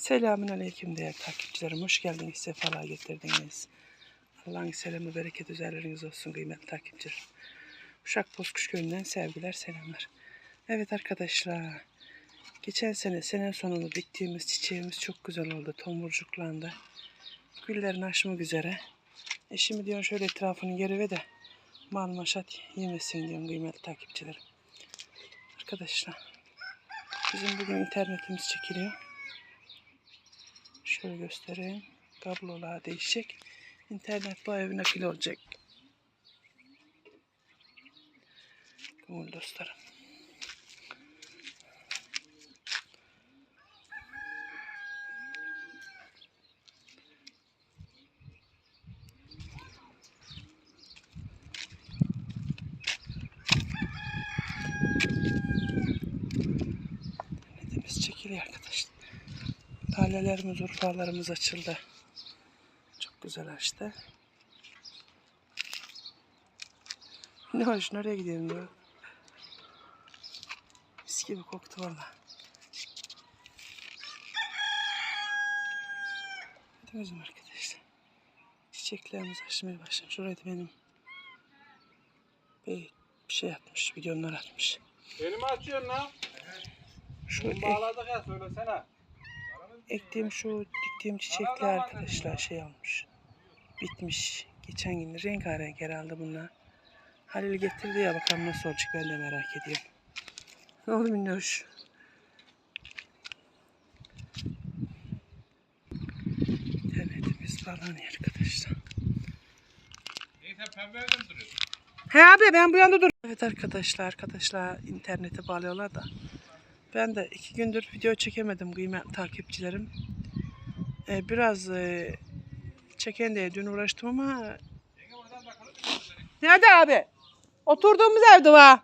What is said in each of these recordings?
Selamün aleyküm değerli takipçilerim. Hoş geldiniz, sefalar getirdiniz. Allah'ın selamı, bereket üzerleriniz olsun kıymetli takipçilerim. Uşak Bozkuş Köyü'nden sevgiler, selamlar. Evet arkadaşlar, geçen sene, sene sonunu diktiğimiz çiçeğimiz çok güzel oldu. Tomurcuklandı. Güllerin açmak üzere. E şimdi diyorum şöyle etrafını geri ve de mal maşat yemesin diyorum kıymetli takipçilerim. Arkadaşlar, bizim bugün internetimiz çekiliyor. Şöyle göstereyim. Kablolar değişecek. İnternet bu evine nakil olacak. Kumul dostlarım. İnternetimiz çekiliyor arkadaşlar. Lalelerimiz, urfalarımız açıldı. Çok güzel açtı. Ne hoş, nereye gidelim ya? Mis gibi koktu valla. Gözüm arkadaşlar. Çiçeklerimiz açmaya başlamış. Şurada benim bir, şey atmış, videolar atmış. Beni mi açıyorsun lan? Ek- Bağladık ya söylesene. Ektiğim şu diktiğim çiçekler arkadaşlar şey almış. Bitmiş. Geçen gün rengarenk herhalde bunlar. Halil getirdi ya bakalım nasıl olacak ben de merak ediyorum. Ne oldu minnoş? İnternetimiz bağlanıyor arkadaşlar. İyi sen pembe evde mi duruyorsun? He abi ben bu yanda dur. Evet arkadaşlar arkadaşlar internete bağlıyorlar da. Ben de iki gündür video çekemedim kıymetli takipçilerim. Ee, biraz e, çeken diye dün uğraştım ama Nerede abi? Oturduğumuz evde var.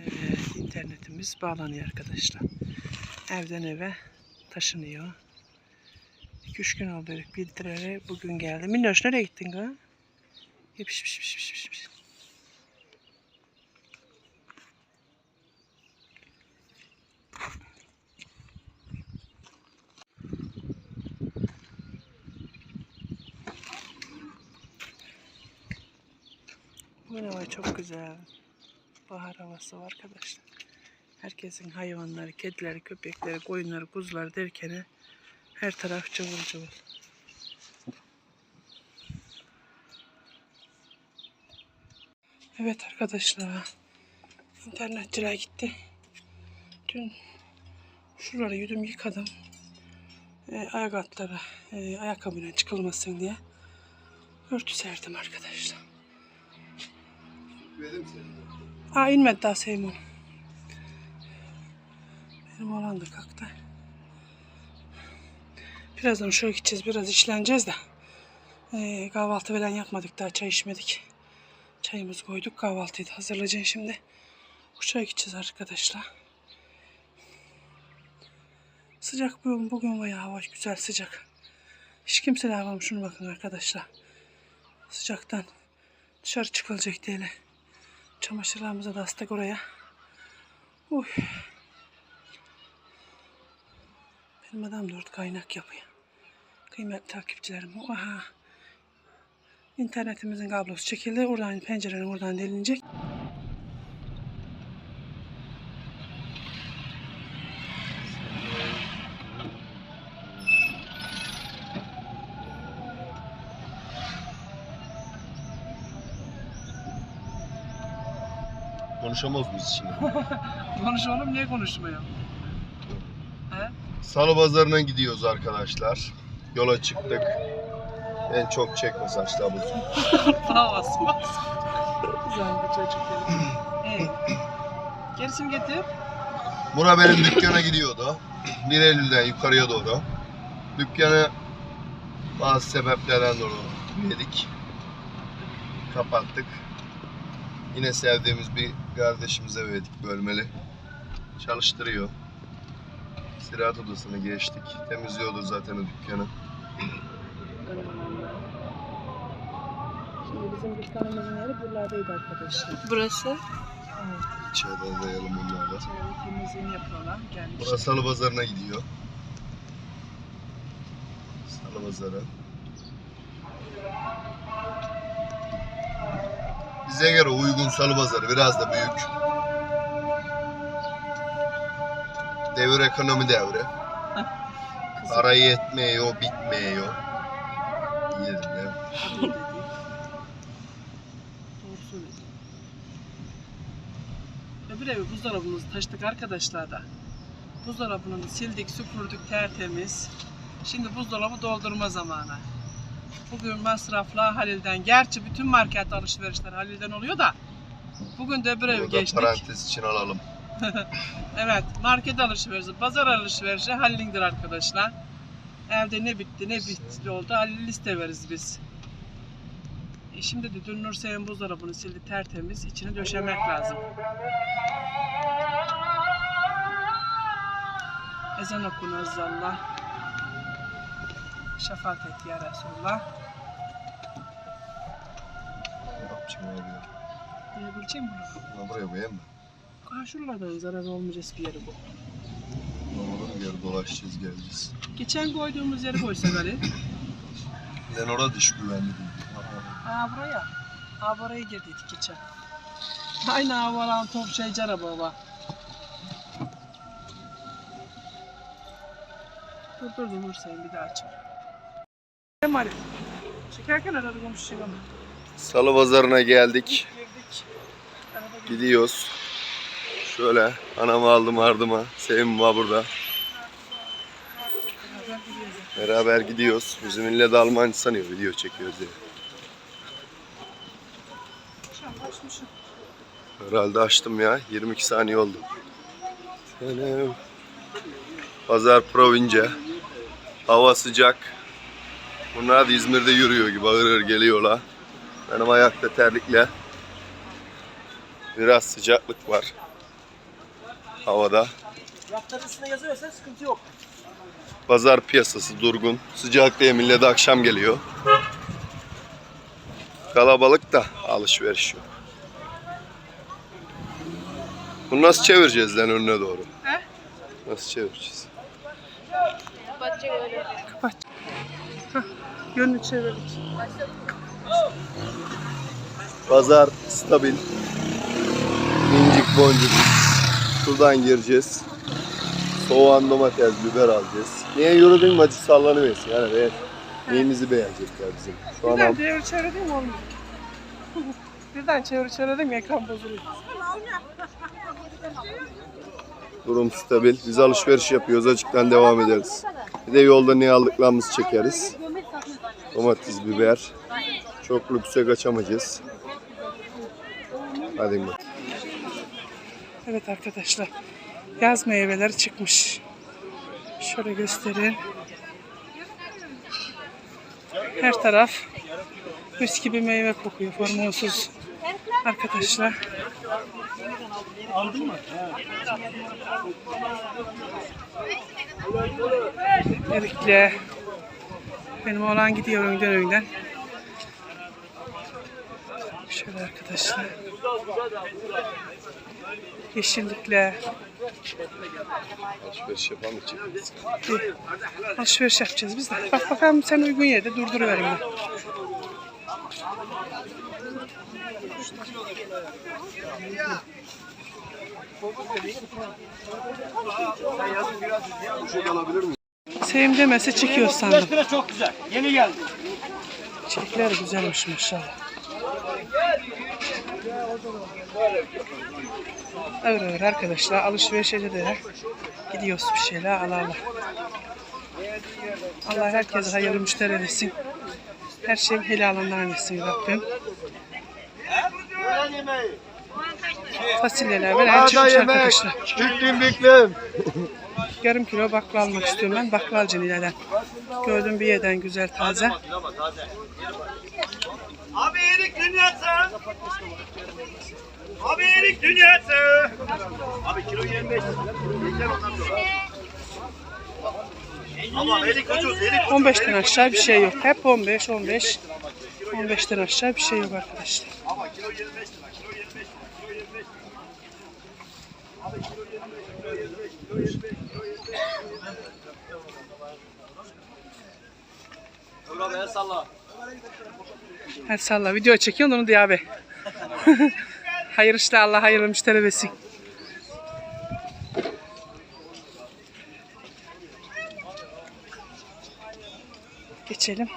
Evet, internetimiz bağlanıyor arkadaşlar. Evden eve taşınıyor. 2-3 gün oldu bildirere bugün geldi. Minnoş nereye gittin ha? Piş piş piş piş çok güzel. Bahar havası var arkadaşlar. Herkesin hayvanları, kedileri, köpekleri, koyunları, kuzuları derken her taraf cıvıl cıvıl. Evet arkadaşlar. İnternetçiler gitti. Dün şuraları yüdüm yıkadım. E, ayak altları, e, ayakkabıyla çıkılmasın diye örtü serdim arkadaşlar. Seni. Aa inmedi daha Seymour. Benim oğlan da kalktı. Birazdan şöyle gideceğiz. Biraz işleneceğiz de. Ee, kahvaltı falan yapmadık daha. Çay içmedik. Çayımızı koyduk. Kahvaltıyı da hazırlayacağım şimdi. Uçağa gideceğiz arkadaşlar. Sıcak bugün, bugün bayağı hava güzel sıcak. Hiç kimse de havaım şunu bakın arkadaşlar. Sıcaktan dışarı çıkılacak değil. Çamaşırlarımızı da astık oraya. Uy. Benim adam da orada kaynak yapıyor. Kıymetli takipçilerim. Aha. İnternetimizin kablosu çekildi. Oradan pencerenin oradan delinecek. Konuşamaz mıyız şimdi? Konuş oğlum niye konuşmuyor? He? Salı pazarına gidiyoruz arkadaşlar. Yola çıktık. En çok çekme saçlar bu. Havası Güzel bir çocuk benim. Evet. Gerisini getir. Bura benim dükkana gidiyordu. 1 Eylül'den yukarıya doğru. Dükkanı bazı sebeplerden dolayı yedik. Kapattık. Yine sevdiğimiz bir kardeşimize verdik bölmeli. Çalıştırıyor. Istirahat odasını geçtik. Temizliyordu zaten o dükkanı. Şimdi bizim dükkanımızın yeri buralardaydı arkadaşlar. Burası Evet. İçeriden verelim onlarla. Şöyle temizliğini yapıyorlar. Gelmiş. Burası Salı pazarına gidiyor. Salı pazarı. Bize göre uygun salı pazarı. Biraz da büyük. Devir ekonomi devri. Para yetmiyor, bitmiyor. Doğru söyledin. Öbür evi buzdolabımızı taşıdık arkadaşlar da. Buzdolabını sildik, süpürdük tertemiz. Şimdi buzdolabı doldurma zamanı. Bugün masrafla Halil'den. Gerçi bütün market alışverişler Halil'den oluyor da. Bugün de evi Burada geçtik. parantez için alalım. Evet, market alışverişi, pazar alışverişi Halil'indir arkadaşlar. Evde ne bitti, ne bitti oldu Halil liste veririz biz. E şimdi de dün Nursey'in buzdolabını sildi tertemiz, içini döşemek lazım. Ezan okun Allah. Şefaat et ya Resulullah. Ne yapacağım abi ya? Diyebileceğim bunu. Ulan buraya koyayım mı? Şuralardan zarar olmayacak bir yeri bu. Olur bir yer dolaşacağız geleceğiz. Geçen koyduğumuz yeri koysak Ali. Ben orada dış güvenli değil. Ha buraya. Ha buraya girdiydik geçen. Aynı havalan top şey cara baba. Dur dur dur sen bir daha aç. Çekerken komşuyu ama. Salı pazarına geldik. Girdik. Araba girdi. Gidiyoruz. Şöyle anamı aldım ardıma. Sevim var burada. Beraber gidiyoruz. Beraber gidiyoruz. Bizim millet Almancı sanıyor video çekiyoruz diye. Açmışım. Herhalde açtım ya. 22 saniye oldu. Selam. Pazar province. Hava sıcak. Bunlar da İzmir'de yürüyor gibi ağır ağır geliyorlar. Benim ayakta terlikle. Biraz sıcaklık var. Havada. Rafların üstüne yazıyorsa sıkıntı yok. Pazar piyasası durgun. Sıcak diye millet akşam geliyor. Kalabalık da alışveriş yok. Bunu nasıl çevireceğiz lan önüne doğru? He? Nasıl çevireceğiz? Kapat. Yönünü çevirdik. Pazar stabil. İncik boncuk. Şuradan gireceğiz. Soğan, domates, biber alacağız. Niye yürüdün mü acı sallanıversin. Yani be, neyimizi beğenecekler bizim. Şu an Birden çevir çevirdim mi olmuyor? Birden çevir çevirdim ekran bozuluyor. Durum stabil. Biz alışveriş yapıyoruz. Açıktan devam ederiz. Bir de yolda ne aldıklarımızı çekeriz. Domates, biber. Çok lükse kaçamayacağız. Hadi bakalım. Evet arkadaşlar. Yaz meyveleri çıkmış. Şöyle göstereyim. Her taraf mis gibi meyve kokuyor formonsuz. Arkadaşlar. Erikle. Benim oğlan gidiyor önden önden. Şöyle arkadaşlar. Yeşillikle. Alışveriş. Bir alışveriş yapacağız biz de. Bak bakalım sen uygun yerde durduruverim ben. Sevim demese çıkıyor sandım. çok güzel. Yeni geldi. Çiçekler güzelmiş maşallah. Ağır ağır arkadaşlar alışverişe de gidiyoruz bir şeyler alalım. Allah herkese hayırlı müşteri etsin. Her şeyin helalından etsin Rabbim. Fasulyeler veren çıkmış arkadaşlar. Büklüm büklüm. Yarım kilo bakla almak istiyorum ben. Baklalcı Nile'den. Gördüm bir yerden güzel taze. Abi iyilik dünyası. Abi iyilik dünyası. Abi kilo 25 lira. Yeter ondan sonra. Ama elik ucuz, elik ucuz. 15'ten aşağı bir şey yok. Hep 15, 15. 15'ten aşağı bir şey yok arkadaşlar. Ama kilo 25 lira, kilo 25 lira, kilo 25 lira. Abi kilo 25, kilo 25, kilo 25, kilo 25. abi el salla. Hadi salla video çekiyorsun onu diye abi. Hayır işte Allah hayırlı müşteri versin. Geçelim.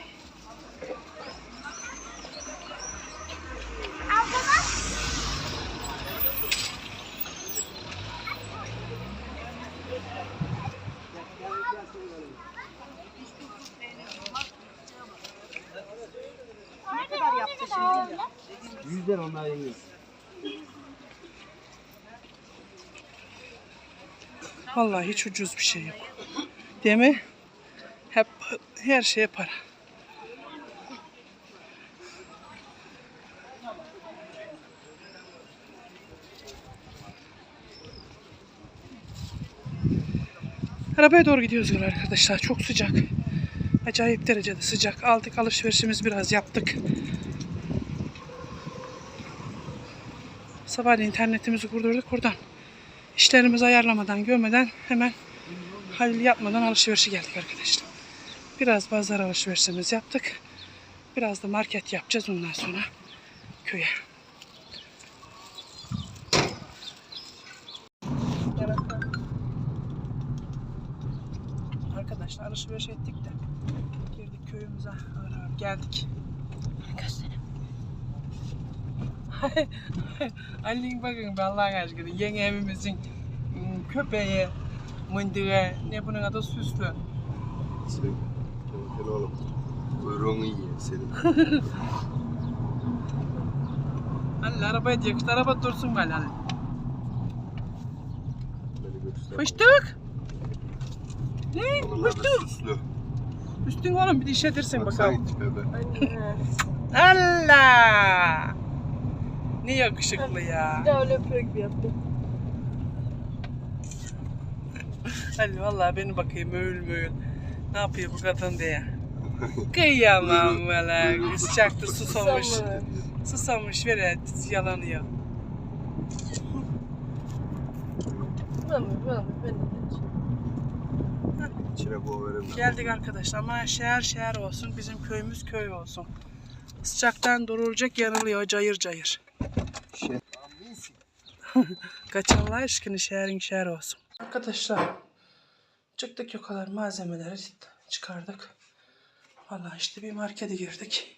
Vallahi hiç ucuz bir şey yok. Değil mi? Hep her şeye para. Arabaya doğru gidiyoruz yol arkadaşlar. Çok sıcak. Acayip derecede sıcak. Aldık alışverişimiz biraz yaptık. Sabahleyin internetimizi kurdurduk buradan. İşlerimizi ayarlamadan, görmeden hemen halil yapmadan alışverişe geldik arkadaşlar. Biraz pazar alışverişimizi yaptık. Biraz da market yapacağız ondan sonra köye. Arkadaşlar alışveriş ettik de girdik köyümüze geldik. Göstereyim. Ali'nin bakın be Allah'ın aşkına yeni evimizin ım, köpeği, mındığı, ne bunun adı süslü. Sen, gel oğlum. Kuyruğunu ye senin. Ali arabaya yakıştı, araba dursun böyle göster. Fıştık! Ne? Fıştık! süslü. Üstün oğlum bir de işletirsin Baksana bakalım. Allah! Ne yakışıklı ya. daha öyle öpüyor gibi yaptı. Ali vallahi beni bakayım öğül möğül. Ne yapıyor bu kadın diye. Kıyamam valla. Sıcaktı susamış. Susamış ver et yalanıyor. İçine bu verelim. Geldik arkadaşlar ama şehir şehir olsun. Bizim köyümüz köy olsun. Sıcaktan durulacak yanılıyor cayır cayır. Şey. Kaç Allah aşkına şehrin şehir olsun. Arkadaşlar çıktık o kadar malzemeleri çıkardık. Vallahi işte bir markete girdik.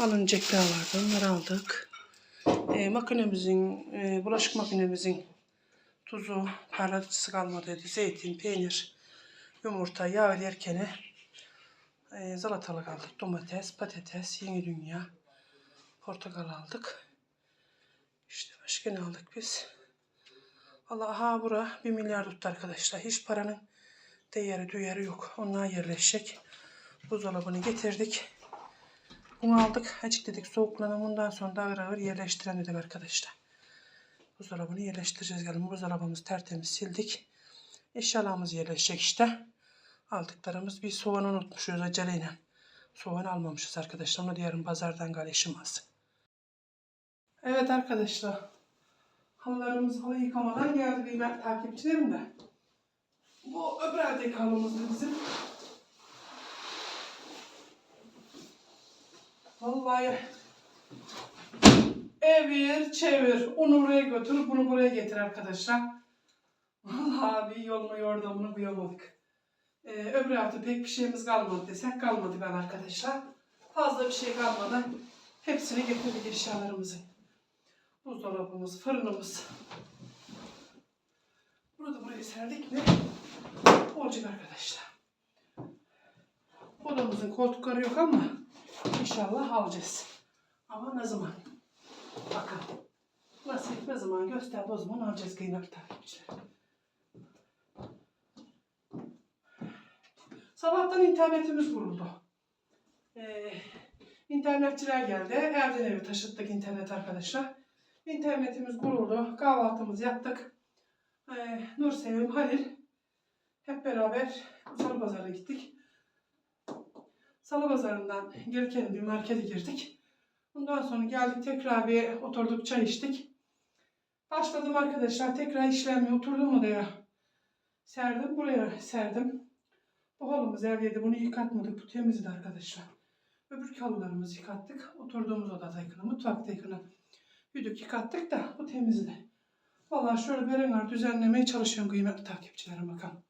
Alınacaklar vardı onları aldık. E, makinemizin, e, bulaşık makinemizin tuzu, parlatıcısı kalmadıydı. Zeytin, peynir, yumurta, yağ yerken e, salatalık aldık. Domates, patates, yeni dünya, portakal aldık. İşte başka ne aldık biz? Allah aha bura 1 milyar tuttu arkadaşlar. Hiç paranın değeri düyeri yok. Onlar yerleşecek. Buzdolabını getirdik. Bunu aldık. Açık dedik soğuklanan bundan sonra da ağır ağır yerleştiren dedik arkadaşlar. Buzdolabını yerleştireceğiz. Gelin buzdolabımızı tertemiz sildik. Eşyalarımız yerleşecek işte. Aldıklarımız bir soğan unutmuşuz aceleyle. Soğan almamışız arkadaşlar. Onu da yarın pazardan gal işim alsın. Evet arkadaşlar. Halılarımız halı yıkamadan geldi kıymetli takipçilerim de. Bu öbür eldeki halımız da bizim. Vallahi evir çevir. Onu buraya götür, bunu buraya getir arkadaşlar. Vallahi bir yolunu yordamını buyamadık. Ee, öbür hafta pek bir şeyimiz kalmadı desek kalmadı ben arkadaşlar. Fazla bir şey kalmadı. Hepsini getirdik eşyalarımızın. Buzdolabımız, fırınımız. Burada buraya serdik mi? Olacak arkadaşlar. Odamızın koltukları yok ama inşallah alacağız. Ama ne zaman? Bakalım. Nasip ne zaman göster o zaman alacağız kıymetli takipçiler. Sabahtan internetimiz kuruldu. Ee, internetçiler geldi. Evden eve taşıttık internet arkadaşlar. İnternetimiz kuruldu. Kahvaltımızı yaptık. Ee, Nur Sevim, Halil hep beraber Salı Pazar'a gittik. Salı Pazarı'ndan gelirken bir markete girdik. Ondan sonra geldik tekrar bir oturduk çay içtik. Başladım arkadaşlar tekrar işlemeye oturdum odaya. Serdim buraya serdim. Bu halımız evdeydi. Bunu yıkatmadık. Bu temizdi arkadaşlar. Öbür halılarımızı yıkattık. Oturduğumuz odada yıkını, mutfakta yıkını. Yüdük yıkattık da bu temizdi. Vallahi şöyle berenler düzenlemeye çalışıyorum kıymetli takipçilerim bakalım.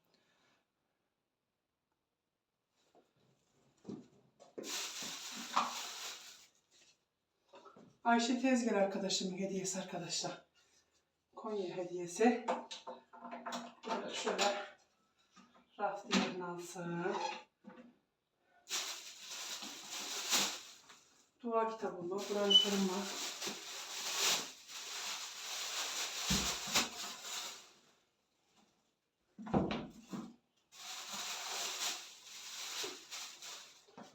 Ayşe Tezgah arkadaşımın hediyesi arkadaşlar. Konya hediyesi. Şöyle raf yerini alsın. Dua kitabımı, Kur'an-ı Kerim var.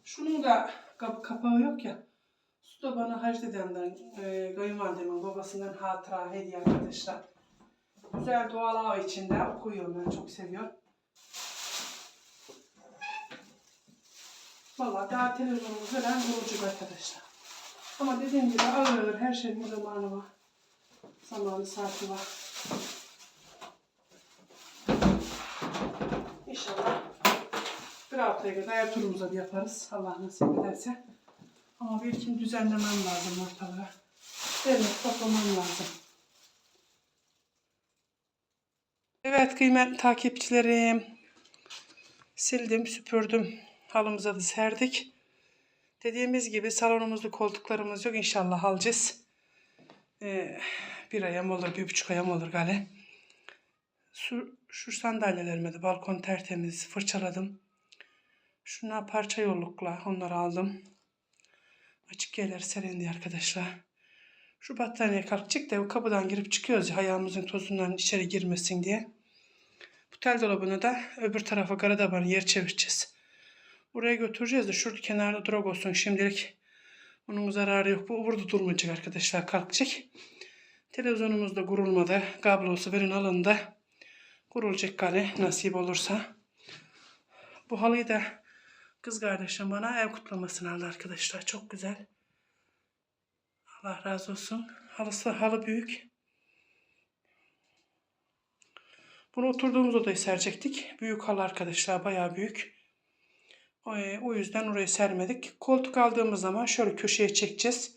Şunun da kap kapağı yok ya. Su da bana Hacı dedemden, e, kayınvalidemin babasından hatıra hediye arkadaşlar. Güzel doğal hava içinde okuyuyorum ben çok seviyorum. Valla daha televizyonumuz falan yolculuk arkadaşlar. Ama dediğim gibi ağır ağır her şeyin zamanı var. Zamanı saati var. İnşallah bir haftaya kadar her turumuza bir yaparız. Allah nasip ederse. Ama bir kim düzenlemem lazım ortalığı. Evet toplamam lazım. Evet kıymetli takipçilerim. Sildim, süpürdüm. Halımıza da serdik. Dediğimiz gibi salonumuzda koltuklarımız yok. İnşallah alacağız. Ee, bir ayam olur, bir buçuk ayam olur gale. Şu, şu sandalyelerime de balkon tertemiz fırçaladım. Şuna parça yollukla onları aldım. Açık yerler serendi arkadaşlar. Şu battaniye kalkacak da kapıdan girip çıkıyoruz ya ayağımızın tozundan içeri girmesin diye. Bu tel dolabını da öbür tarafa garadabanı yer çevireceğiz. Oraya götüreceğiz de şurada kenarda durak olsun şimdilik. Onun zararı yok. Bu burada durmayacak arkadaşlar kalkacak. Televizyonumuz da kurulmadı. Kablosu verin alındı. Kurulacak gari nasip olursa. Bu halıyı da kız kardeşim bana ev kutlamasını aldı arkadaşlar. Çok güzel. Allah razı olsun. Halısı halı büyük. Bunu oturduğumuz odayı serecektik. Büyük halı arkadaşlar bayağı büyük. O, e, yüzden orayı sermedik. Koltuk aldığımız zaman şöyle köşeye çekeceğiz.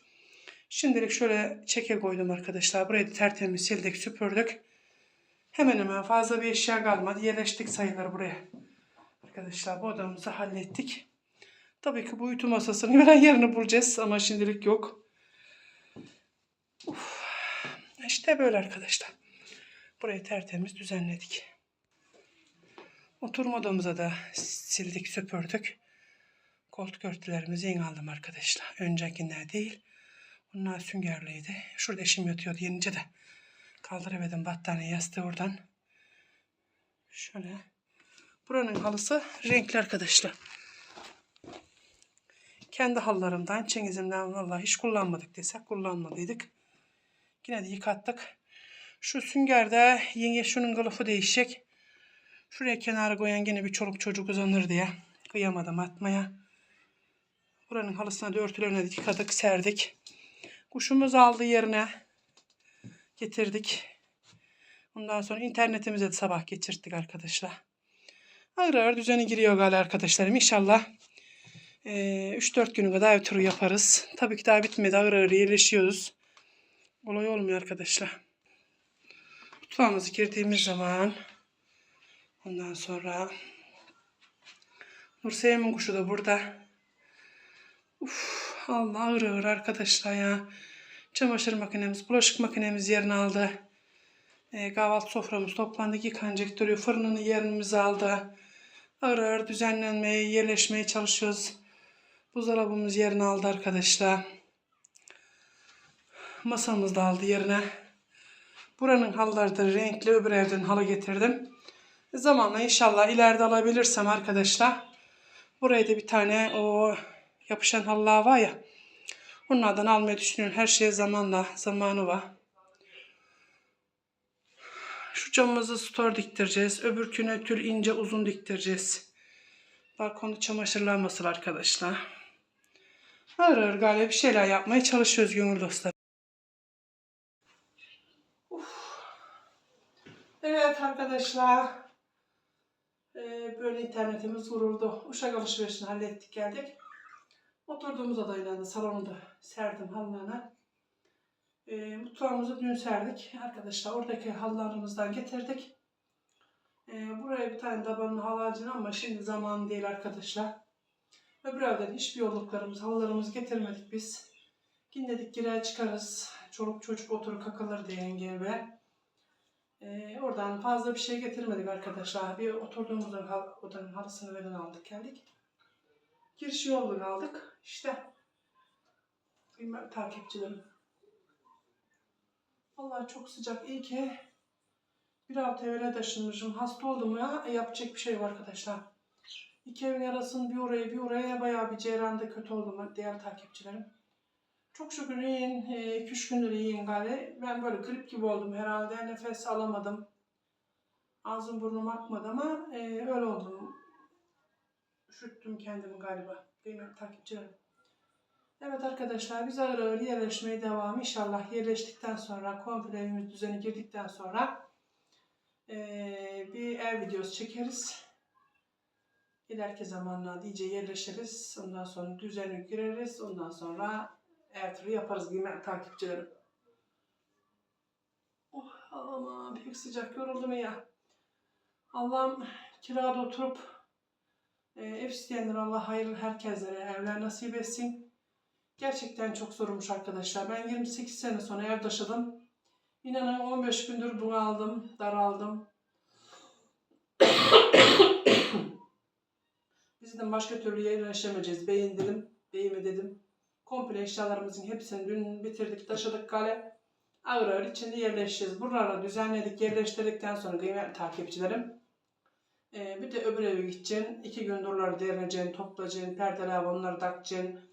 Şimdilik şöyle çeke koydum arkadaşlar. Burayı tertemiz sildik süpürdük. Hemen hemen fazla bir eşya kalmadı. Yerleştik sayıları buraya. Arkadaşlar bu odamızı hallettik. Tabii ki bu uyutu masasını veren yerini bulacağız ama şimdilik yok. Uf. İşte böyle arkadaşlar. Burayı tertemiz düzenledik. Oturma odamıza da sildik, süpürdük. Koltuk örtülerimizi yeni aldım arkadaşlar. Öncekiler değil. Bunlar süngerliydi. Şurada eşim yatıyordu yenince de. Kaldıramadım battaniye yastığı oradan. Şöyle. Buranın halısı renkli arkadaşlar. Kendi halılarımdan, çengizimden vallahi hiç kullanmadık desek kullanmadıydık. Yine de yıkattık. Şu süngerde yenge şunun kılıfı değişecek. Şuraya kenara koyan yine bir çoluk çocuk uzanır diye. Kıyamadım atmaya. Buranın halısına da örtülerine yıkadık, serdik. Kuşumuz aldı yerine. Getirdik. Ondan sonra internetimize de sabah geçirttik arkadaşlar. Ağır ağır düzeni giriyor galiba arkadaşlarım. İnşallah 3-4 günü kadar ev turu yaparız. Tabii ki daha bitmedi. Ağır ağır yerleşiyoruz. Olay olmuyor arkadaşlar. Mutfağımızı girdiğimiz zaman ondan sonra Nurseyem'in kuşu da burada. Uf, Allah ağır ağır arkadaşlar ya. Çamaşır makinemiz, bulaşık makinemiz yerini aldı. E, kahvaltı soframız toplandı, yıkanacak duruyor. Fırınını yerimizi aldı. Ağır ağır düzenlenmeye, yerleşmeye çalışıyoruz. Buzdolabımız yerini aldı arkadaşlar. Masamız da aldı yerine. Buranın halıları da renkli. Öbür evden halı getirdim. Zamanla inşallah ileride alabilirsem arkadaşlar. Buraya da bir tane o yapışan halılar var ya. Onlardan almayı düşünüyorum. Her şeye zamanla zamanı var. Şu camımızı stor diktireceğiz. Öbürküne tül ince uzun diktireceğiz. Balkonda çamaşırlanmasın arkadaşlar. Ağır ağır galiba bir şeyler yapmaya çalışıyoruz gönül dostlar. Evet arkadaşlar. Ee, böyle internetimiz vuruldu. Uşak alışverişini hallettik geldik. Oturduğumuz odayla da salonu da serdim halılarına. Ee, mutfağımızı dün serdik. Arkadaşlar oradaki halılarımızdan getirdik. Ee, buraya bir tane tabanın halı alacağım ama şimdi zaman değil arkadaşlar. Öbür evden hiçbir yolluklarımız, halılarımızı getirmedik biz. Yine dedik girer çıkarız. Çoluk çocuk oturup kakılır diye yenge ve. Ee, oradan fazla bir şey getirmedik arkadaşlar. Bir oturduğumuz odanın, halısını veren aldık geldik. Giriş yolunu aldık. İşte. Bilmem takipçilerim. Vallahi çok sıcak. İyi ki bir hafta evvel taşınmışım. Hasta oldum ya. E, yapacak bir şey var arkadaşlar. İki evin arasını bir oraya bir oraya bayağı bir ceyranda kötü oldum diğer takipçilerim. Çok şükür iyiyim. 2-3 gündür iyiyim galiba. Ben böyle grip gibi oldum herhalde. Nefes alamadım. Ağzım burnum akmadı ama e, öyle oldum. Üşüttüm kendimi galiba. Kıymetli takipçilerim. Evet arkadaşlar biz ağır ağır yerleşmeye devam. İnşallah yerleştikten sonra komple evimiz düzeni girdikten sonra e, bir ev videosu çekeriz. İleriki zamanlarda iyice yerleşiriz. Ondan sonra düzeni gireriz. Ondan sonra ev turu yaparız kıymetli takipçilerim. Oh aman pek sıcak yoruldum ya. Allah'ım kirada oturup e, ev isteyenler Allah hayırlı herkeslere evler nasip etsin. Gerçekten çok zormuş arkadaşlar. Ben 28 sene sonra ev taşıdım. İnanın 15 gündür bunaldım, daraldım. Biz dedim başka türlü yerleşemeyeceğiz. Beyin dedim, beyime dedim. Komple eşyalarımızın hepsini dün bitirdik, taşıdık kale. Ağır ağır içinde yerleşeceğiz. Buraları düzenledik, yerleştirdikten sonra kıymetli takipçilerim. Ee, bir de öbür eve gideceksin. İki gün oraları derineceksin, toplayacaksın, perdeler onları takacaksın.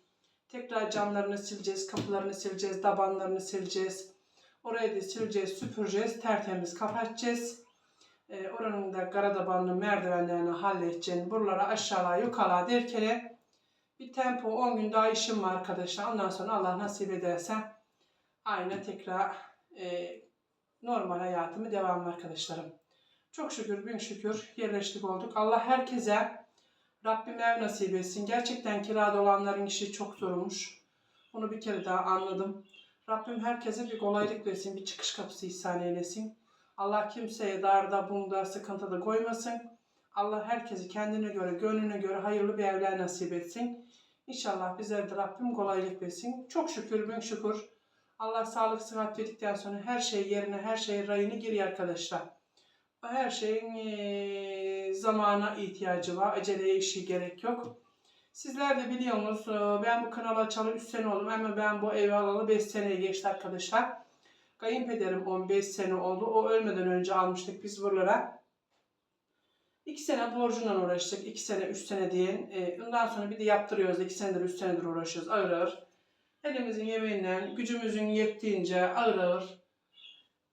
Tekrar camlarını sileceğiz, kapılarını sileceğiz, tabanlarını sileceğiz. Orayı da sileceğiz, süpüreceğiz, tertemiz kapatacağız. Ee, oranın da garadabanlı merdivenlerini halledeceğim. Buralara aşağıya yukarıya derken bir tempo 10 gün daha işim var arkadaşlar. Ondan sonra Allah nasip ederse aynı tekrar e, normal hayatımı devam arkadaşlarım. Çok şükür bin şükür yerleştik olduk. Allah herkese Rabbim ev nasip etsin. Gerçekten kirada olanların işi çok zormuş. Bunu bir kere daha anladım. Rabbim herkese bir kolaylık versin, bir çıkış kapısı ihsan eylesin. Allah kimseye darda, bunda, sıkıntıda koymasın. Allah herkesi kendine göre, gönlüne göre hayırlı bir evler nasip etsin. İnşallah bizlere de Rabbim kolaylık versin. Çok şükür, bin şükür. Allah sağlık, sıhhat verdikten sonra her şey yerine, her şey rayına giriyor arkadaşlar. Her şeyin eee, zamana ihtiyacı var. Aceleye işi gerek yok. Sizler de biliyorsunuz ben bu kanala açalı 3 sene oldum ama ben bu evi alalı 5 seneye geçti arkadaşlar. Kayınpederim 15 sene oldu. O ölmeden önce almıştık biz buralara. 2 sene borcundan uğraştık. 2 sene, 3 sene diye. E, ondan sonra bir de yaptırıyoruz. 2 senedir, 3 senedir uğraşıyoruz. Ağır ağır. Elimizin yemeğiyle, gücümüzün yettiğince ağır ağır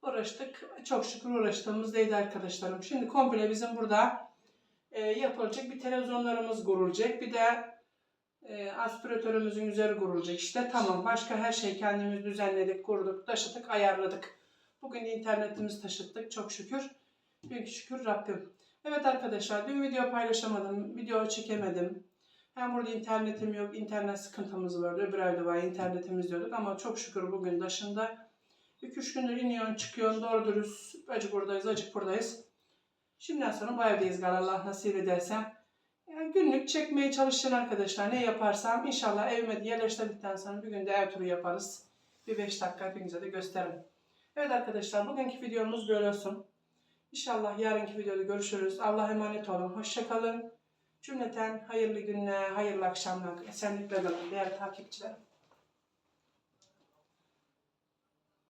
uğraştık. Çok şükür uğraştığımız değdi arkadaşlarım. Şimdi komple bizim burada e, yapılacak bir televizyonlarımız kurulacak. Bir de e, aspiratörümüzün üzeri kurulacak. İşte tamam başka her şey kendimiz düzenledik, kurduk, taşıdık, ayarladık. Bugün de internetimizi taşıttık çok şükür. Büyük şükür Rabbim. Evet arkadaşlar dün video paylaşamadım, video çekemedim. Hem burada internetim yok, internet sıkıntımız vardı. Öbür ayda var internetimiz diyorduk ama çok şükür bugün taşında. 2-3 gündür iniyorsun, çıkıyorsun, doğru dürüst. Acık buradayız, acık buradayız. Şimdiden sonra bu evdeyiz Allah nasip ederse. Yani günlük çekmeye çalışan arkadaşlar ne yaparsam inşallah evime de yerleştirdikten sonra bir günde ev turu yaparız. Bir 5 dakika hepinize de gösteririm. Evet arkadaşlar bugünkü videomuz böyle olsun. İnşallah yarınki videoda görüşürüz. Allah'a emanet olun. Hoşçakalın. Cümleten hayırlı günler, hayırlı akşamlar. Esenlikle kalın değerli takipçilerim.